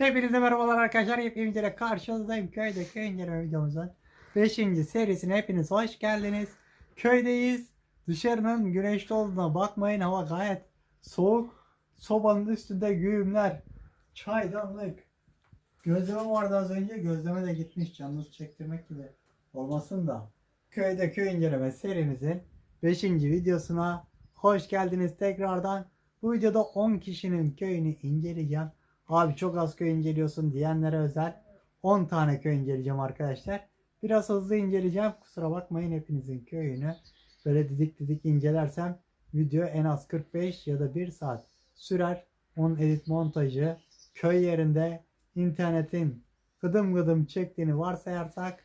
Hepinize merhabalar arkadaşlar. Hepinize karşınızdayım. Köyde köy inceleme videomuzun 5. serisine hepiniz hoş geldiniz. Köydeyiz. Dışarının güneşli olduğuna bakmayın. Hava gayet soğuk. Sobanın üstünde güğümler. Çaydanlık. Gözleme vardı az önce. Gözleme de gitmiş. Canınızı çektirmek gibi olmasın da. Köyde köy inceleme serimizin 5. videosuna hoş geldiniz tekrardan. Bu videoda 10 kişinin köyünü inceleyeceğim. Abi çok az köy inceliyorsun diyenlere özel 10 tane köy inceleyeceğim arkadaşlar. Biraz hızlı inceleyeceğim. Kusura bakmayın hepinizin köyünü. Böyle didik didik incelersem video en az 45 ya da 1 saat sürer. Onun edit montajı köy yerinde internetin gıdım gıdım çektiğini varsayarsak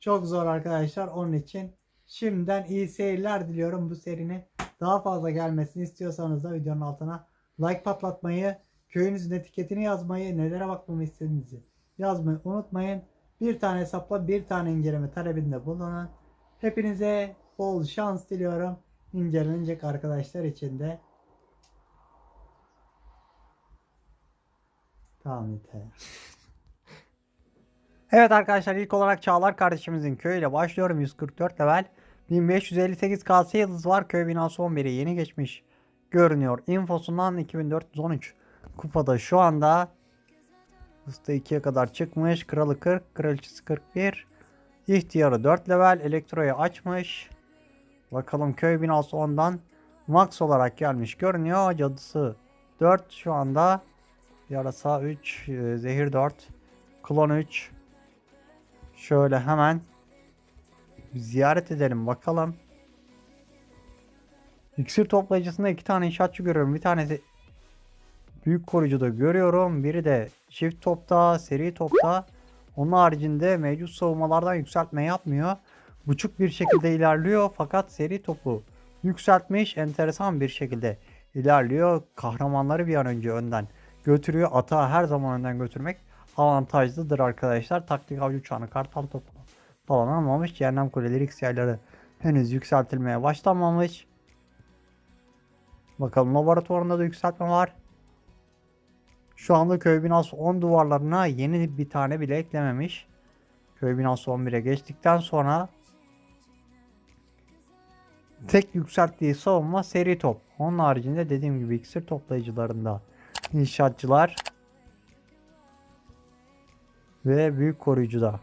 çok zor arkadaşlar. Onun için şimdiden iyi seyirler diliyorum bu serinin. Daha fazla gelmesini istiyorsanız da videonun altına like patlatmayı, köyünüzün etiketini yazmayı, nelere bakmamı istediğinizi yazmayı unutmayın. Bir tane hesapla bir tane inceleme talebinde bulunun. Hepinize bol şans diliyorum. İncelenecek arkadaşlar için de. Tamam yeter. Evet arkadaşlar ilk olarak Çağlar kardeşimizin köyüyle başlıyorum. 144 level. 1558 KS yıldız var. Köy binası 11'e yeni geçmiş görünüyor. Infosundan 2413 kupada şu anda Usta 2'ye kadar çıkmış. Kralı 40, kraliçesi 41. İhtiyarı 4 level. Elektroyu açmış. Bakalım köy binası ondan max olarak gelmiş görünüyor. Cadısı 4 şu anda. Yarasa 3, e, zehir 4, klon 3. Şöyle hemen ziyaret edelim bakalım. İksir toplayıcısında iki tane inşaatçı görüyorum. Bir tanesi büyük koruyucuda görüyorum. Biri de çift topta, seri topta. Onun haricinde mevcut savunmalardan yükseltme yapmıyor. Buçuk bir şekilde ilerliyor fakat seri topu yükseltmiş. Enteresan bir şekilde ilerliyor. Kahramanları bir an önce önden götürüyor. Atağı her zaman önden götürmek avantajlıdır arkadaşlar. Taktik avcı uçağını kartal topu falan almamış. Cehennem kuleleri X yayları henüz yükseltilmeye başlanmamış. Bakalım laboratuvarında da yükseltme var. Şu anda köy binası 10 duvarlarına yeni bir tane bile eklememiş. Köy binası 11'e geçtikten sonra tek yükselttiği savunma seri top. Onun haricinde dediğim gibi iksir toplayıcılarında inşaatçılar ve büyük koruyucuda.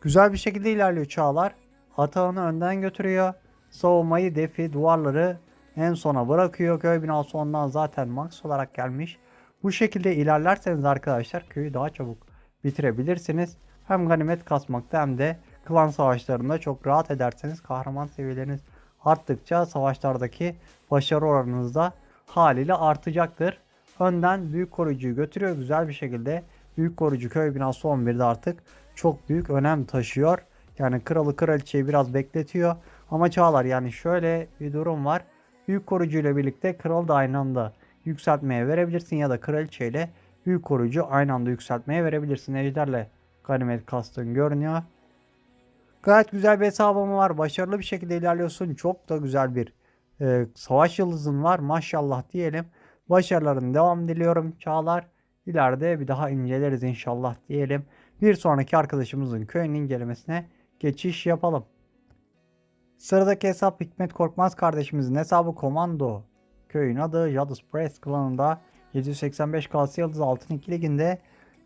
Güzel bir şekilde ilerliyor Çağlar. Atağını önden götürüyor. Savunmayı, defi, duvarları en sona bırakıyor. Köy binası ondan zaten max olarak gelmiş. Bu şekilde ilerlerseniz arkadaşlar köyü daha çabuk bitirebilirsiniz. Hem ganimet kasmakta hem de klan savaşlarında çok rahat ederseniz kahraman seviyeleriniz arttıkça savaşlardaki başarı oranınız da haliyle artacaktır. Önden büyük koruyucuyu götürüyor güzel bir şekilde. Büyük koruyucu köy binası 11'de artık çok büyük önem taşıyor. Yani kralı kraliçeyi biraz bekletiyor. Ama Çağlar yani şöyle bir durum var. Büyük koruyucu ile birlikte kral da aynı anda yükseltmeye verebilirsin ya da kraliçe ile büyük koruyucu aynı anda yükseltmeye verebilirsin. Ejderle ganimet kastın görünüyor. Gayet güzel bir hesabım var. Başarılı bir şekilde ilerliyorsun. Çok da güzel bir e, savaş yıldızın var. Maşallah diyelim. Başarıların devam diliyorum Çağlar. İleride bir daha inceleriz inşallah diyelim. Bir sonraki arkadaşımızın köyün incelemesine geçiş yapalım. Sıradaki hesap Hikmet Korkmaz kardeşimizin hesabı Komando. Köyün adı Jadus Press klanında 785 KS Yıldız Altın 2 liginde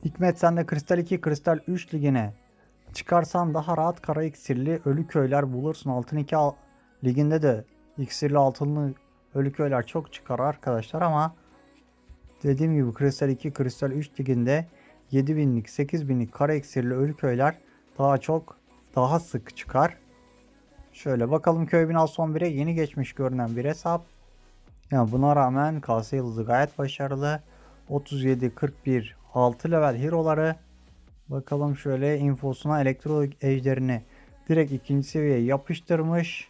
Hikmet sen Kristal 2 Kristal 3 ligine çıkarsan daha rahat kara iksirli ölü köyler bulursun. Altın 2 al- liginde de iksirli altınlı ölü köyler çok çıkar arkadaşlar ama dediğim gibi Kristal 2 Kristal 3 liginde 7000'lik 8000'lik kara iksirli ölü köyler daha çok daha sık çıkar. Şöyle bakalım köy binası 11'e yeni geçmiş görünen bir hesap. Yani buna rağmen KS yıldızı gayet başarılı. 37, 41, 6 level hero'ları. Bakalım şöyle infosuna elektro ejderini direkt ikinci seviyeye yapıştırmış.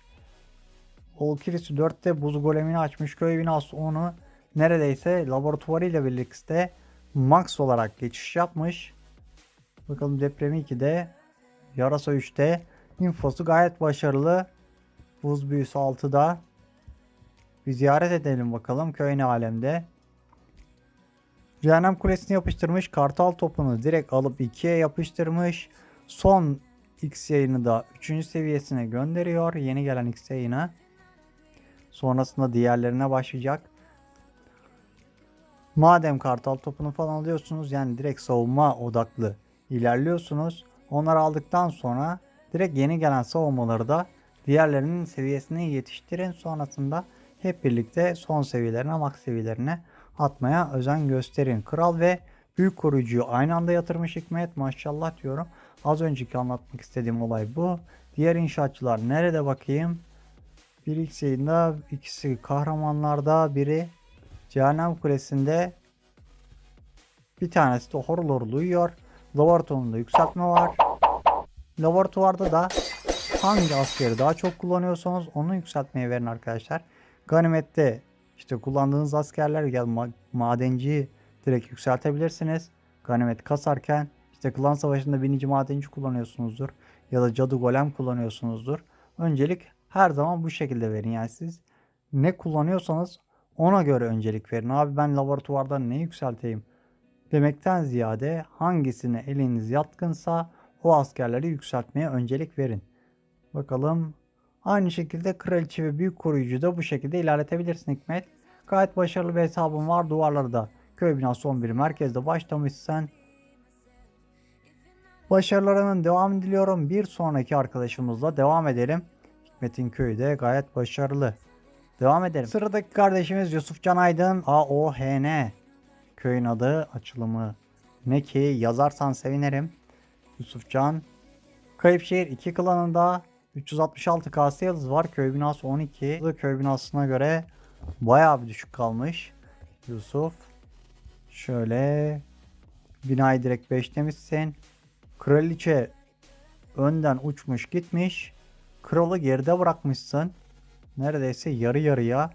Volkiris'i 4'te buz golemini açmış. Köy binası onu neredeyse laboratuvarıyla birlikte max olarak geçiş yapmış. Bakalım depremi 2'de. Yarasa 3'te. Infosu gayet başarılı. Buz büyüsü 6'da. Bir ziyaret edelim bakalım köy ne alemde. Cehennem Kulesi'ni yapıştırmış. Kartal topunu direkt alıp ikiye yapıştırmış. Son X yayını da 3. seviyesine gönderiyor. Yeni gelen X yayını. Sonrasında diğerlerine başlayacak. Madem kartal topunu falan alıyorsunuz yani direkt savunma odaklı ilerliyorsunuz. Onları aldıktan sonra direkt yeni gelen savunmaları da diğerlerinin seviyesine yetiştirin. Sonrasında hep birlikte son seviyelerine, max seviyelerine atmaya özen gösterin. Kral ve büyük koruyucuyu aynı anda yatırmış Hikmet maşallah diyorum. Az önceki anlatmak istediğim olay bu. Diğer inşaatçılar nerede bakayım? Bir yayında ikisi kahramanlarda biri Cehennem Kulesi'nde bir tanesi de horlor uyuyor. Laboratuvarında yükseltme var. Laboratuvarda da hangi askeri daha çok kullanıyorsanız onu yükseltmeye verin arkadaşlar. Ganimette işte kullandığınız askerler ya ma- madenciyi direkt yükseltebilirsiniz. Ganimet kasarken işte klan savaşında binici madenci kullanıyorsunuzdur ya da cadı golem kullanıyorsunuzdur. Öncelik her zaman bu şekilde verin. Yani siz ne kullanıyorsanız ona göre öncelik verin. Abi ben laboratuvarda ne yükselteyim demekten ziyade hangisine eliniz yatkınsa o askerleri yükseltmeye öncelik verin. Bakalım. Aynı şekilde kraliçe ve büyük koruyucu da bu şekilde ilerletebilirsin Hikmet. Gayet başarılı bir hesabın var. Duvarları da köy binası 11 merkezde başlamışsın. Başarılarının devamını diliyorum. Bir sonraki arkadaşımızla devam edelim. Hikmet'in köyü de gayet başarılı. Devam edelim. Sıradaki kardeşimiz Yusuf Can Aydın. AOHN. Köyün adı açılımı. Ne ki yazarsan sevinirim. Yusuf Can. Kayıpşehir 2 klanında 366 KS yıldız var. Köy binası 12. Köy binasına göre bayağı bir düşük kalmış. Yusuf. Şöyle binayı direkt 5 demişsin. Kraliçe önden uçmuş gitmiş. Kralı geride bırakmışsın. Neredeyse yarı yarıya.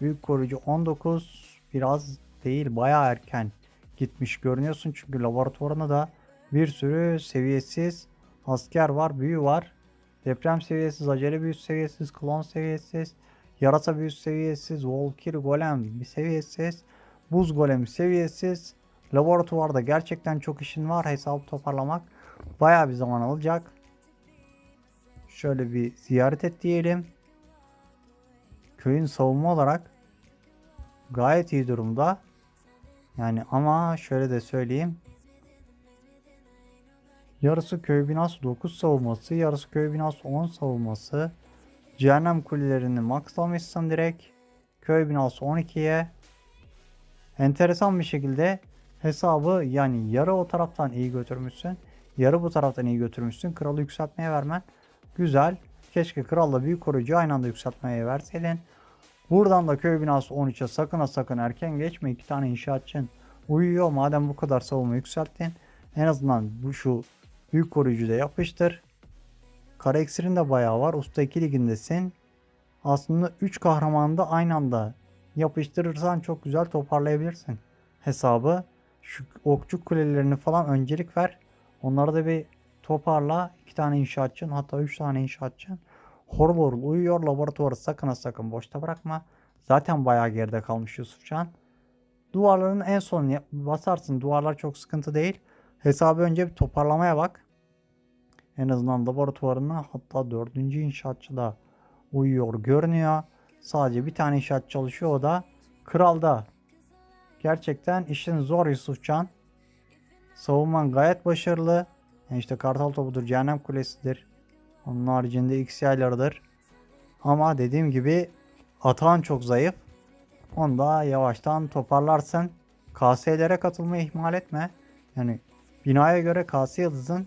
Büyük koruyucu 19 biraz değil bayağı erken gitmiş görünüyorsun. Çünkü laboratuvarında da bir sürü seviyesiz asker var, büyü var. Deprem seviyesiz, acele büyü seviyesiz, klon seviyesiz, yarasa büyü seviyesiz, Volkir golem bir seviyesiz, buz golemi seviyesiz. Laboratuvarda gerçekten çok işin var. Hesabı toparlamak bayağı bir zaman alacak. Şöyle bir ziyaret et diyelim. Köyün savunma olarak gayet iyi durumda. Yani ama şöyle de söyleyeyim. Yarısı köy binası 9 savunması, yarısı köy binası 10 savunması. Cehennem kulelerini maxlamışsın direkt. Köy binası 12'ye. Enteresan bir şekilde hesabı yani yarı o taraftan iyi götürmüşsün. Yarı bu taraftan iyi götürmüşsün. Kralı yükseltmeye vermen güzel. Keşke kralla büyük koruyucu aynı anda yükseltmeye verseydin. Buradan da köy binası 13'e sakın ha sakın erken geçme. iki tane inşaatçın uyuyor. Madem bu kadar savunma yükselttin. En azından bu şu büyük koruyucu da yapıştır. Kara eksirin de bayağı var. Usta 2 ligindesin. Aslında 3 kahramanı da aynı anda yapıştırırsan çok güzel toparlayabilirsin hesabı. Şu okçu kulelerini falan öncelik ver. Onları da bir toparla. 2 tane inşaatçın hatta 3 tane inşaatçın. Horul horul uyuyor. Laboratuvarı sakın sakın boşta bırakma. Zaten bayağı geride kalmış Yusufcan. Duvarların en son basarsın. Duvarlar çok sıkıntı değil. Hesabı önce bir toparlamaya bak. En azından laboratuvarına hatta dördüncü inşaatçı da uyuyor görünüyor. Sadece bir tane inşaat çalışıyor o da kralda. Gerçekten işin zor Yusufcan. Savunman gayet başarılı. Yani işte kartal topudur, cehennem kulesidir. Onun haricinde X yaylarıdır. Ama dediğim gibi atağın çok zayıf. Onu da yavaştan toparlarsın. KS'lere katılmayı ihmal etme. Yani binaya göre KS yıldızın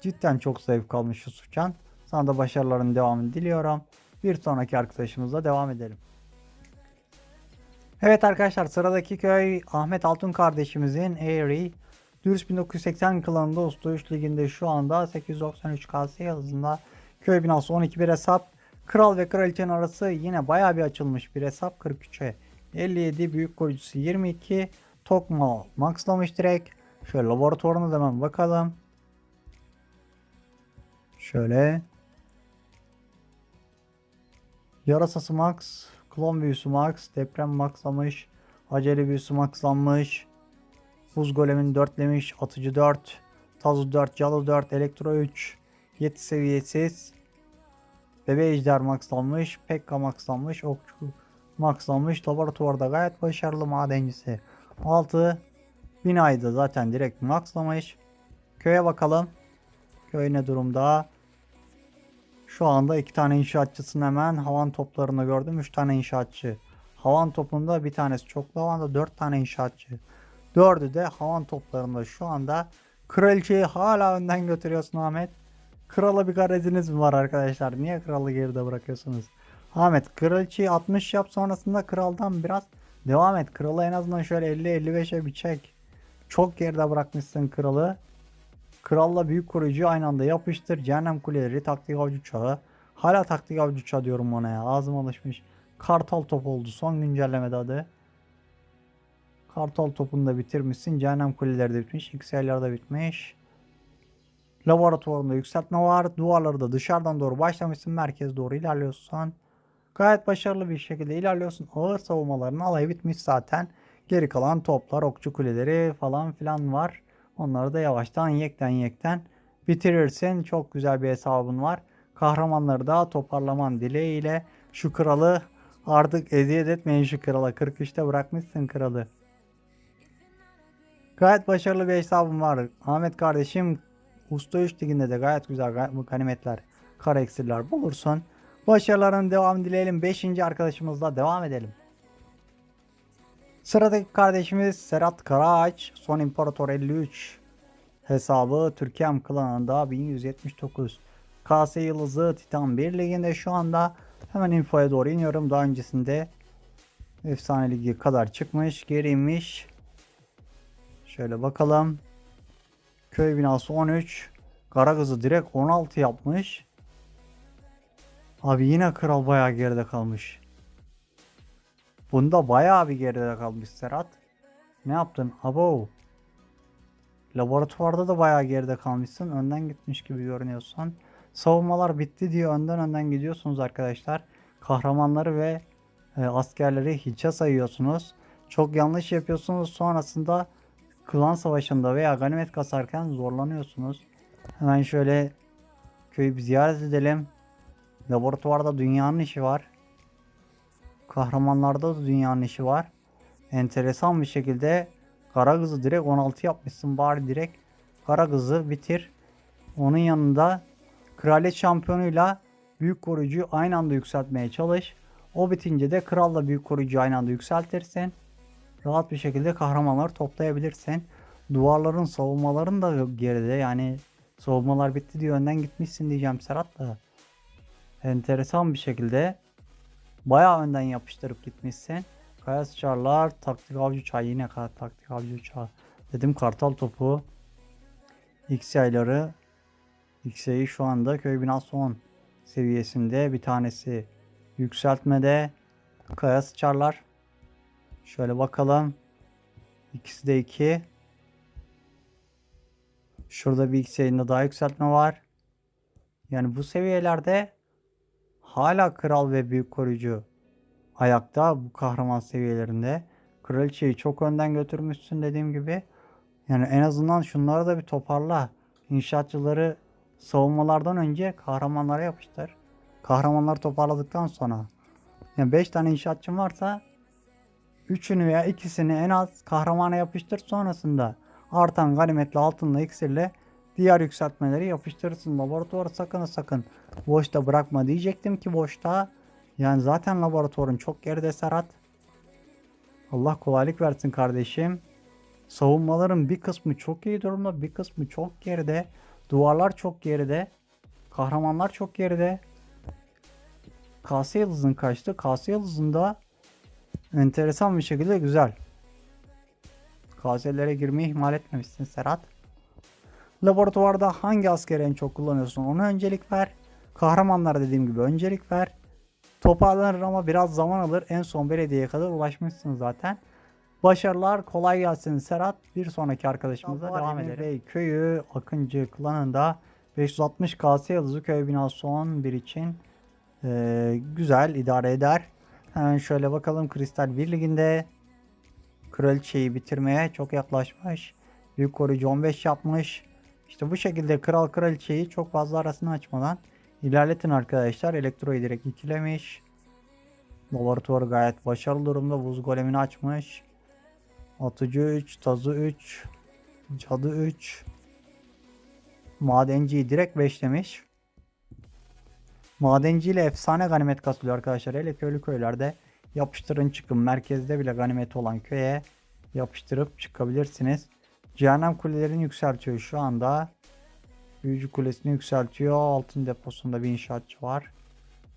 cidden çok zayıf kalmış Yusufcan. Sana da başarıların devamını diliyorum. Bir sonraki arkadaşımızla devam edelim. Evet arkadaşlar sıradaki köy Ahmet Altun kardeşimizin Airy. Dürüst 1980 klanında Usta 3 liginde şu anda 893 KS yıldızında köy binası 12 bir hesap. Kral ve kraliçenin arası yine baya bir açılmış bir hesap 43'e 57 büyük koruyucusu 22 Tokma maxlamış direkt. Şöyle laboratuvarına da hemen bakalım. Şöyle. Yarasası max. Klon büyüsü max. Deprem maxlamış. Acele büyüsü maxlanmış. Buz golemini 4'lemiş. Atıcı 4. Tazu 4. Calı 4. Elektro 3. Yeti seviyesiz. Bebe ejder maxlanmış. Pekka maxlanmış. Okçu maxlanmış. Laboratuvarda gayet başarılı madencisi. 6. Binayı da zaten direkt maxlamış. Köye bakalım. Köy ne durumda? Şu anda iki tane inşaatçısını hemen havan toplarında gördüm. Üç tane inşaatçı. Havan topunda bir tanesi çok havanda dört tane inşaatçı. Dördü de havan toplarında şu anda. Kraliçeyi hala önden götürüyorsun Ahmet. Krala bir gareziniz mi var arkadaşlar? Niye kralı geride bırakıyorsunuz? Ahmet kraliçeyi 60 yap sonrasında kraldan biraz devam et. Kralı en azından şöyle 50-55'e bir çek. Çok geride bırakmışsın kralı. Kralla büyük koruyucu aynı anda yapıştır. Cehennem kuleleri, taktik avcı çağı. Hala taktik avcı çağı diyorum ona ya. Ağzım alışmış. Kartal top oldu. Son güncellemede adı. Kartal topunu da bitirmişsin. Cehennem kuleleri de bitmiş. XL'ler de bitmiş. Laboratuvarında yükseltme var. Duvarları da dışarıdan doğru başlamışsın. Merkez doğru ilerliyorsun. Gayet başarılı bir şekilde ilerliyorsun. Ağır savunmaların alayı bitmiş zaten. Geri kalan toplar, okçu kuleleri falan filan var. Onları da yavaştan yekten yekten bitirirsin. Çok güzel bir hesabın var. Kahramanları da toparlaman dileğiyle şu kralı artık eziyet etmeyin şu krala. 43'te bırakmışsın kralı. Gayet başarılı bir hesabım var. Ahmet kardeşim Usta 3 liginde de gayet güzel ganimetler, kara eksirler bulursun. Başarıların devam dileyelim. 5. arkadaşımızla devam edelim. Sıradaki kardeşimiz Serhat Karaağaç, Son İmparator 53 hesabı Türkiye klanında 1179. KS Yıldızı Titan 1 liginde şu anda hemen infoya doğru iniyorum. Daha öncesinde Efsane Ligi kadar çıkmış, geri inmiş. Şöyle bakalım. Köy binası 13. Karagöz'ü direkt 16 yapmış. Abi yine kral bayağı geride kalmış. Bunda bayağı bir geride kalmış Serhat. Ne yaptın? Abo. Laboratuvarda da bayağı geride kalmışsın. Önden gitmiş gibi görünüyorsun. Savunmalar bitti diye önden önden gidiyorsunuz arkadaşlar. Kahramanları ve e, askerleri hiçe sayıyorsunuz. Çok yanlış yapıyorsunuz. Sonrasında klan savaşında veya ganimet kasarken zorlanıyorsunuz. Hemen şöyle köyü bir ziyaret edelim. Laboratuvarda dünyanın işi var. Kahramanlarda da dünyanın işi var. Enteresan bir şekilde Karagız'ı direkt 16 yapmışsın. Bari direkt Karagız'ı bitir. Onun yanında Kraliyet şampiyonuyla büyük koruyucuyu aynı anda yükseltmeye çalış. O bitince de kralla büyük koruyucuyu aynı anda yükseltirsin. Rahat bir şekilde kahramanları toplayabilirsin. Duvarların savunmaların da geride yani savunmalar bitti diye önden gitmişsin diyeceğim Serhat da. Enteresan bir şekilde bayağı önden yapıştırıp gitmişsin. Kaya sıçarlar, taktik avcı uçağı yine taktik avcı uçağı. Dedim kartal topu. X yayları. X yayı şu anda köy binası 10 seviyesinde. Bir tanesi yükseltmede. Kaya sıçarlar. Şöyle bakalım. İkisi de 2. Şurada bir X yayında daha yükseltme var. Yani bu seviyelerde hala kral ve büyük koruyucu ayakta bu kahraman seviyelerinde. Kraliçeyi çok önden götürmüşsün dediğim gibi. Yani en azından şunları da bir toparla. İnşaatçıları savunmalardan önce kahramanlara yapıştır. Kahramanları toparladıktan sonra. Yani 5 tane inşaatçın varsa üçünü veya ikisini en az kahramana yapıştır sonrasında artan ganimetle altınla iksirle diğer yükseltmeleri yapıştırırsın. Laboratuvarı sakın sakın boşta bırakma diyecektim ki boşta yani zaten laboratuvarın çok geride Serhat. Allah kolaylık versin kardeşim. Savunmaların bir kısmı çok iyi durumda, bir kısmı çok geride. Duvarlar çok geride. Kahramanlar çok geride. KS yıldızın kaçtı. KS yıldızında enteresan bir şekilde güzel. KS'lere girmeyi ihmal etmemişsin Serhat. Laboratuvarda hangi askeri en çok kullanıyorsun ona öncelik ver. Kahramanlar dediğim gibi öncelik ver. Toparlanır ama biraz zaman alır. En son belediyeye kadar ulaşmışsın zaten. Başarılar kolay gelsin Serhat. Bir sonraki arkadaşımıza devam edelim. Bey köyü Akıncı klanında 560 KS yıldızı köy binası 11 için eee, güzel idare eder. Hemen şöyle bakalım Kristal 1 liginde kraliçeyi bitirmeye çok yaklaşmış. Büyük koruyucu 15 yapmış. İşte bu şekilde kral kraliçeyi çok fazla arasını açmadan ilerletin arkadaşlar. Elektroyu direkt ikilemiş. Laboratuvarı gayet başarılı durumda. Buz golemini açmış. Atıcı 3, tazı 3, cadı 3. Madenciyi direkt 5 demiş. Madenci ile efsane ganimet kasılıyor arkadaşlar. Hele köylü köylerde yapıştırın çıkın. Merkezde bile ganimeti olan köye yapıştırıp çıkabilirsiniz. Cehennem kulelerini yükseltiyor şu anda. Büyücü kulesini yükseltiyor. Altın deposunda bir inşaatçı var.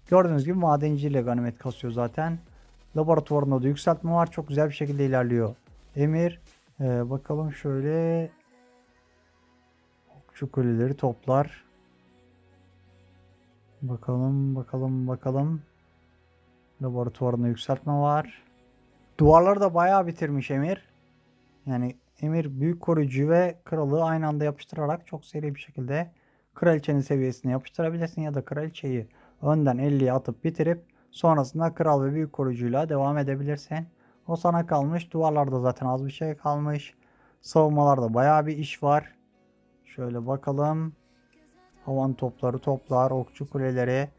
Gördüğünüz gibi madenci ile ganimet kasıyor zaten. Laboratuvarında da yükseltme var. Çok güzel bir şekilde ilerliyor. Emir ee, bakalım şöyle şu kuleleri toplar. Bakalım bakalım bakalım. Laboratuvarında yükseltme var. Duvarları da bayağı bitirmiş Emir. Yani Emir büyük koruyucu ve kralı aynı anda yapıştırarak çok seri bir şekilde kraliçenin seviyesine yapıştırabilirsin ya da kraliçeyi önden 50'ye atıp bitirip sonrasında kral ve büyük koruyucuyla devam edebilirsin. O sana kalmış. Duvarlarda zaten az bir şey kalmış. Savunmalarda bayağı bir iş var. Şöyle bakalım. Havan topları toplar. Okçu kuleleri.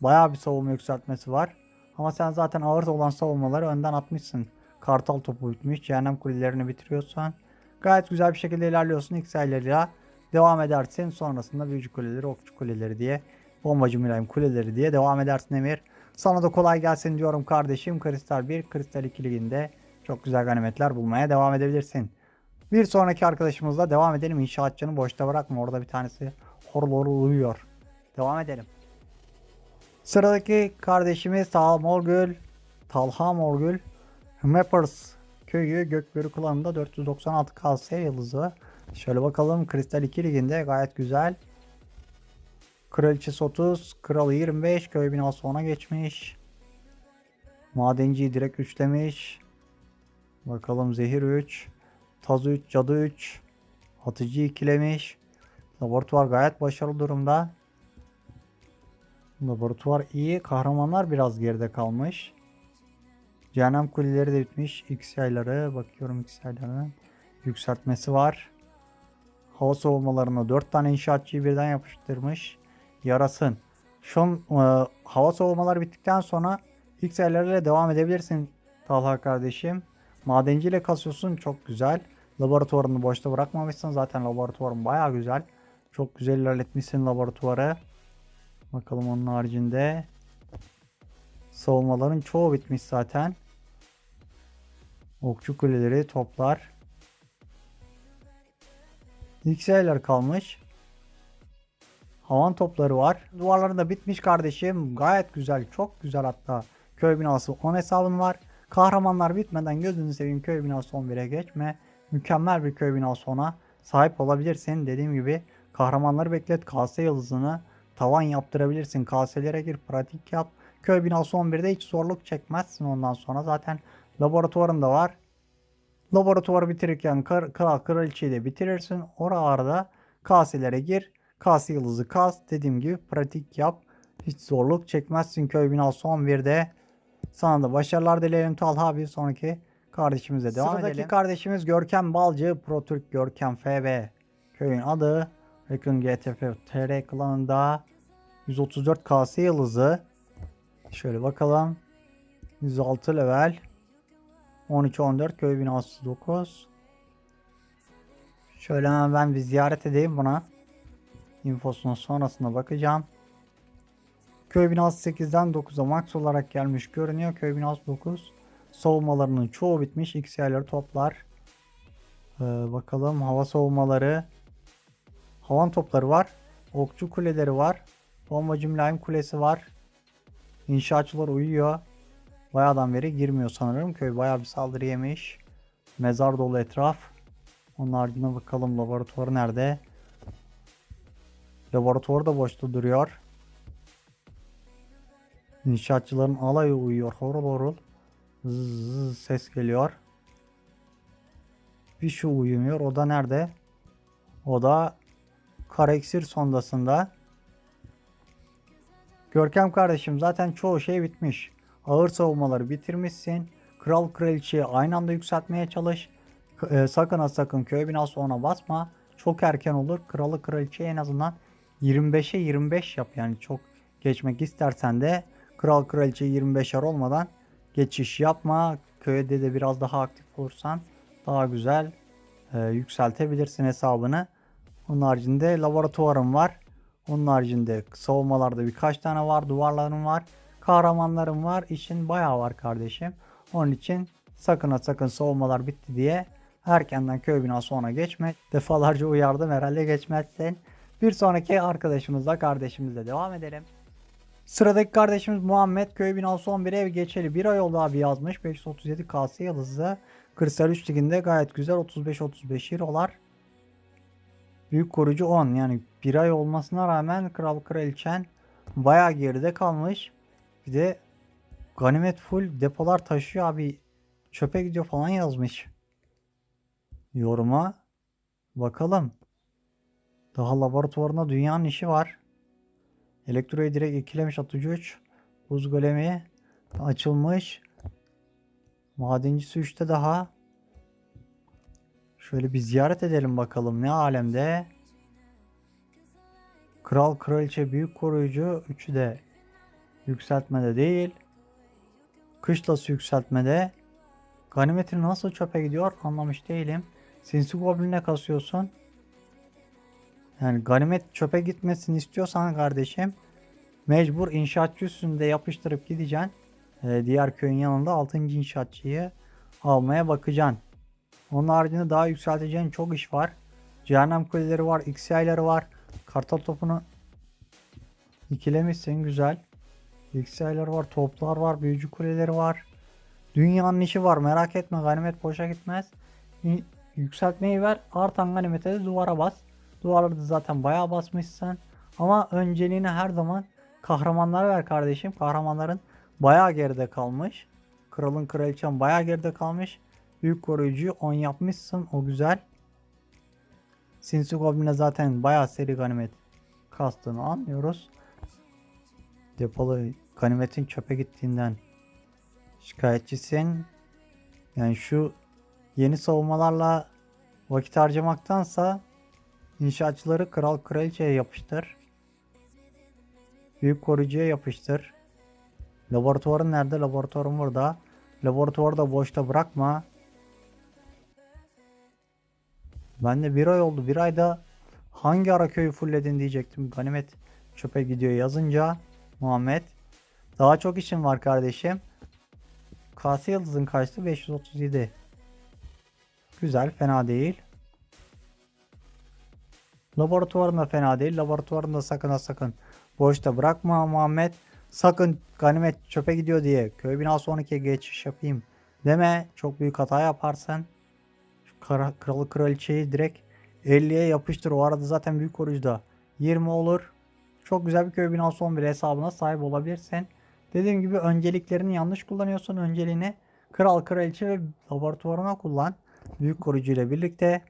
Bayağı bir savunma yükseltmesi var. Ama sen zaten ağır olan savunmaları önden atmışsın. Kartal topu bitmiş. Cehennem kulelerini bitiriyorsan. Gayet güzel bir şekilde ilerliyorsun. X sayılarıyla devam edersin. Sonrasında büyücü kuleleri, okçu kuleleri diye. Bombacı mülayim kuleleri diye devam edersin Emir. Sana da kolay gelsin diyorum kardeşim. Kristal 1, Kristal 2 liginde çok güzel ganimetler bulmaya devam edebilirsin. Bir sonraki arkadaşımızla devam edelim. İnşaatçını boşta bırakma. Orada bir tanesi horlor uyuyor. Devam edelim. Sıradaki kardeşimiz Talha Morgül. Talha Morgül. Mappers köyü Gökbörü klanında 496 KS yıldızı. Şöyle bakalım Kristal 2 liginde gayet güzel. Kraliçesi 30, kralı 25, köy binası 10'a geçmiş. Madenciyi direkt üçlemiş. Bakalım zehir 3, taz 3, cadı 3, atıcı ikilemiş. Laboratuvar gayet başarılı durumda. Laboratuvar iyi, kahramanlar biraz geride kalmış. Cehennem kuleleri de bitmiş. X yayları, bakıyorum X yaylarının yükseltmesi var. Hava savunmalarına 4 tane inşaatçıyı birden yapıştırmış yarasın. Şu an e, hava soğumaları bittikten sonra XL'lerle devam edebilirsin Talha kardeşim. Madenci ile kasıyorsun çok güzel. Laboratuvarını boşta bırakmamışsın. Zaten laboratuvarın baya güzel. Çok güzel ilerletmişsin laboratuvarı. Bakalım onun haricinde. Savunmaların çoğu bitmiş zaten. Okçu kuleleri toplar. XL'ler kalmış. Havan topları var. Duvarlarında bitmiş kardeşim. Gayet güzel. Çok güzel hatta. Köy binası 10 hesabın var. Kahramanlar bitmeden gözünü seveyim köy binası 11'e geçme. Mükemmel bir köy binası ona sahip olabilirsin. Dediğim gibi kahramanları beklet. KS yıldızını tavan yaptırabilirsin. KS'lere gir pratik yap. Köy binası 11'de hiç zorluk çekmezsin ondan sonra. Zaten laboratuvarın da var. Laboratuvarı bitirirken kral kral kraliçeyi de bitirirsin. Oralarda KS'lere gir. Kas yıldızı kas. Dediğim gibi pratik yap. Hiç zorluk çekmezsin köy binası 11'de. Sana da başarılar dileyelim Talha bir sonraki kardeşimize devam Sıradaki edelim. kardeşimiz Görkem Balcı Pro Türk Görkem FB. Köyün adı Recon GTF TR klanında 134 KS yıldızı. Şöyle bakalım. 106 level. 13-14 köy binası 9. Şöyle hemen ben bir ziyaret edeyim buna infosuna sonrasında bakacağım. Köy binası 8'den 9'a max olarak gelmiş görünüyor. Köy binası 9. Savunmalarının çoğu bitmiş. XY'leri toplar. Ee, bakalım hava savunmaları. Havan topları var. Okçu kuleleri var. Bombacı mülayim kulesi var. İnşaatçılar uyuyor. Bayağıdan beri girmiyor sanırım. Köy bayağı bir saldırı yemiş. Mezar dolu etraf. Onun ardına bakalım laboratuvarı nerede? Laboratuvar da boşta duruyor. İnşaatçıların alayı uyuyor. Horul horul. Zzz, ses geliyor. Bir şu uyumuyor. O da nerede? O da Kareksir sondasında. Görkem kardeşim zaten çoğu şey bitmiş. Ağır savunmaları bitirmişsin. Kral kraliçeyi aynı anda yükseltmeye çalış. E, sakın ha sakın köy binası ona basma. Çok erken olur. Kralı kraliçeyi en azından 25'e 25 yap. Yani çok geçmek istersen de kral kraliçe 25'er olmadan geçiş yapma. Köyde de biraz daha aktif olursan daha güzel e, yükseltebilirsin hesabını. Onun haricinde laboratuvarım var. Onun haricinde savunmalarda birkaç tane var. Duvarlarım var. Kahramanlarım var. İşin bayağı var kardeşim. Onun için sakın ha sakın savunmalar bitti diye erkenden köy binası ona geçme. Defalarca uyardım herhalde geçmezsin. Bir sonraki arkadaşımızla kardeşimizle devam edelim. Sıradaki kardeşimiz Muhammed köy binası 11 ev geçeli bir ay oldu abi yazmış. 537 KS yıldızı. Kristal 3 liginde gayet güzel 35-35 eurolar. Büyük koruyucu 10 yani bir ay olmasına rağmen Kral Kraliçen bayağı geride kalmış. Bir de ganimet full depolar taşıyor abi. Çöpe gidiyor falan yazmış. Yoruma bakalım. Daha laboratuvarında dünyanın işi var. Elektroyu direkt ikilemiş atıcı 3. Buz golemi açılmış. Madencisi 3'te daha. Şöyle bir ziyaret edelim bakalım ne alemde. Kral kraliçe büyük koruyucu 3'ü de yükseltmede değil. Kışlası yükseltmede. Ganimetin nasıl çöpe gidiyor anlamış değilim. Sinsi Goblin'e kasıyorsun. Yani ganimet çöpe gitmesini istiyorsan kardeşim mecbur inşaatçı üstünde yapıştırıp gideceksin. Ee, diğer köyün yanında 6. inşaatçıyı almaya bakacaksın. Onun haricinde daha yükselteceğin çok iş var. Cehennem kuleleri var, XI'leri var. Kartal topunu ikilemişsin güzel. XI'ler var, toplar var, büyücü kuleleri var. Dünyanın işi var merak etme ganimet boşa gitmez. Yükseltmeyi ver artan ganimete de duvara bas. Duvarları da zaten bayağı basmışsın. Ama önceliğini her zaman kahramanlara ver kardeşim. Kahramanların bayağı geride kalmış. Kralın kraliçen bayağı geride kalmış. Büyük koruyucuyu 10 yapmışsın. O güzel. Sinsi Goblin'e zaten bayağı seri ganimet kastığını anlıyoruz. Depolu ganimetin çöpe gittiğinden şikayetçisin. Yani şu yeni savunmalarla vakit harcamaktansa inşaatçıları kral kraliçeye yapıştır. Büyük koruyucuya yapıştır. Laboratuvarın nerede? Laboratuvarın burada. Laboratuvarı da boşta bırakma. Ben de bir ay oldu. Bir ayda hangi ara köyü fullledin diyecektim. Ganimet çöpe gidiyor yazınca Muhammed. Daha çok işim var kardeşim. Kase yıldızın kaçtı? 537. Güzel fena değil. Laboratuvarın da fena değil. Laboratuvarını da sakın ha sakın boşta bırakma Muhammed. Sakın ganimet çöpe gidiyor diye köy binası 12'ye geçiş yapayım deme. Çok büyük hata kara, kralı kraliçeyi direkt 50'ye yapıştır. O arada zaten büyük koruyucuda 20 olur. Çok güzel bir köy binası 11 hesabına sahip olabilirsin. Dediğim gibi önceliklerini yanlış kullanıyorsun. Önceliğini kral kraliçe ve laboratuvarına kullan. Büyük koruyucu ile birlikte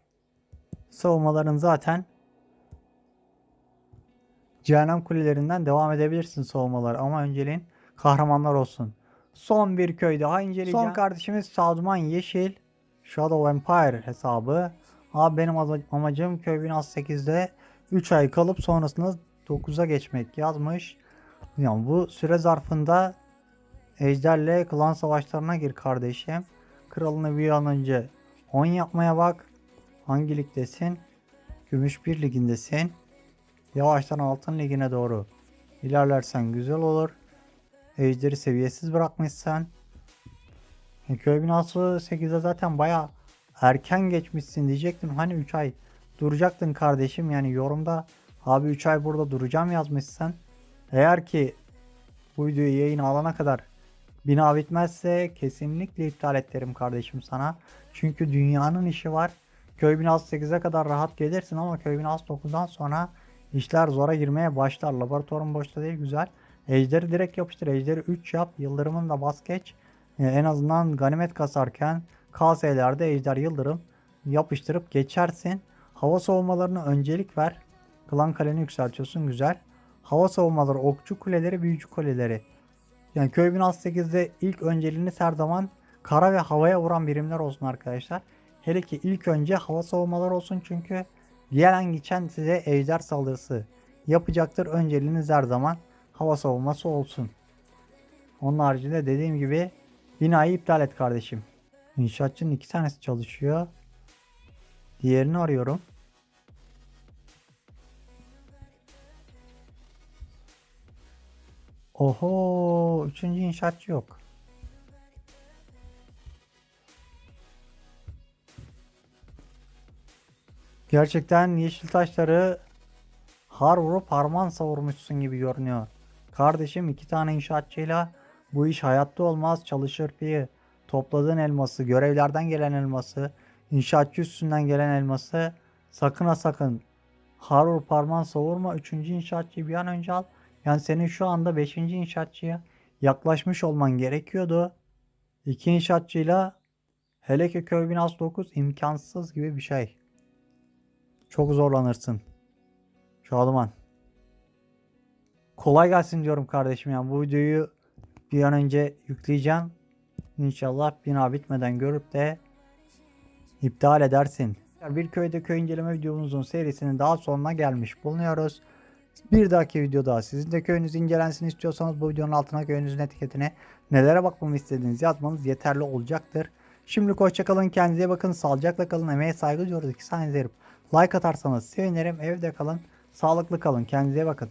savunmaların zaten Cehennem kulelerinden devam edebilirsin savunmalar ama önceliğin kahramanlar olsun. Son bir köy daha inceleyeceğim. Son kardeşimiz Sadman Yeşil. Shadow Empire hesabı. Abi benim ama- amacım köy binası 8'de 3 ay kalıp sonrasında 9'a geçmek yazmış. Yani bu süre zarfında Ejder'le klan savaşlarına gir kardeşim. Kralını bir an önce 10 yapmaya bak. Hangi ligdesin? Gümüş 1 ligindesin. Yavaştan altın ligine doğru ilerlersen güzel olur. Ejder'i seviyesiz bırakmışsan. E, köy binası 8'e zaten baya erken geçmişsin diyecektim. Hani 3 ay duracaktın kardeşim. Yani yorumda abi 3 ay burada duracağım yazmışsan. Eğer ki bu videoyu yayına alana kadar bina bitmezse kesinlikle iptal et derim kardeşim sana. Çünkü dünyanın işi var. Köy binası 8'e kadar rahat gelirsin ama köy binası 9'dan sonra işler zora girmeye başlar. Laboratuvarın boşta değil güzel. Ejderi direkt yapıştır. Ejderi 3 yap. Yıldırımın da bas geç. Ee, en azından ganimet kasarken KS'lerde ejder yıldırım yapıştırıp geçersin. Hava savunmalarına öncelik ver. Klan kaleni yükseltiyorsun güzel. Hava savunmaları, okçu kuleleri, büyücü kuleleri. Yani köy binası 8'de ilk önceliğiniz her zaman kara ve havaya vuran birimler olsun arkadaşlar. Hele ki ilk önce hava savunmaları olsun çünkü gelen geçen size ejder saldırısı yapacaktır. Önceliğiniz her zaman hava savunması olsun. Onun haricinde dediğim gibi binayı iptal et kardeşim. İnşaatçının iki tanesi çalışıyor. Diğerini arıyorum. Oho, üçüncü inşaatçı yok. Gerçekten yeşil taşları har vurup harman savurmuşsun gibi görünüyor. Kardeşim iki tane inşaatçıyla bu iş hayatta olmaz. Çalışır piyi. Topladığın elması, görevlerden gelen elması, inşaatçı üstünden gelen elması sakın ha sakın har vurup harman savurma. Üçüncü inşaatçıyı bir an önce al. Yani senin şu anda beşinci inşaatçıya yaklaşmış olman gerekiyordu. İki inşaatçıyla hele ki köy binası 9 imkansız gibi bir şey. Çok zorlanırsın. Şadıman. Kolay gelsin diyorum kardeşim ya. Bu videoyu bir an önce yükleyeceğim. İnşallah bina bitmeden görüp de iptal edersin. Bir köyde köy inceleme videomuzun serisinin daha sonuna gelmiş bulunuyoruz. Bir dahaki videoda sizin de köyünüz incelensin istiyorsanız bu videonun altına köyünüzün etiketine nelere bakmamı istediğinizi yazmanız yeterli olacaktır. Şimdilik hoşçakalın kendinize bakın sağlıcakla kalın emeğe saygı duyuyoruz 2 saniye Like atarsanız sevinirim evde kalın sağlıklı kalın kendinize bakın.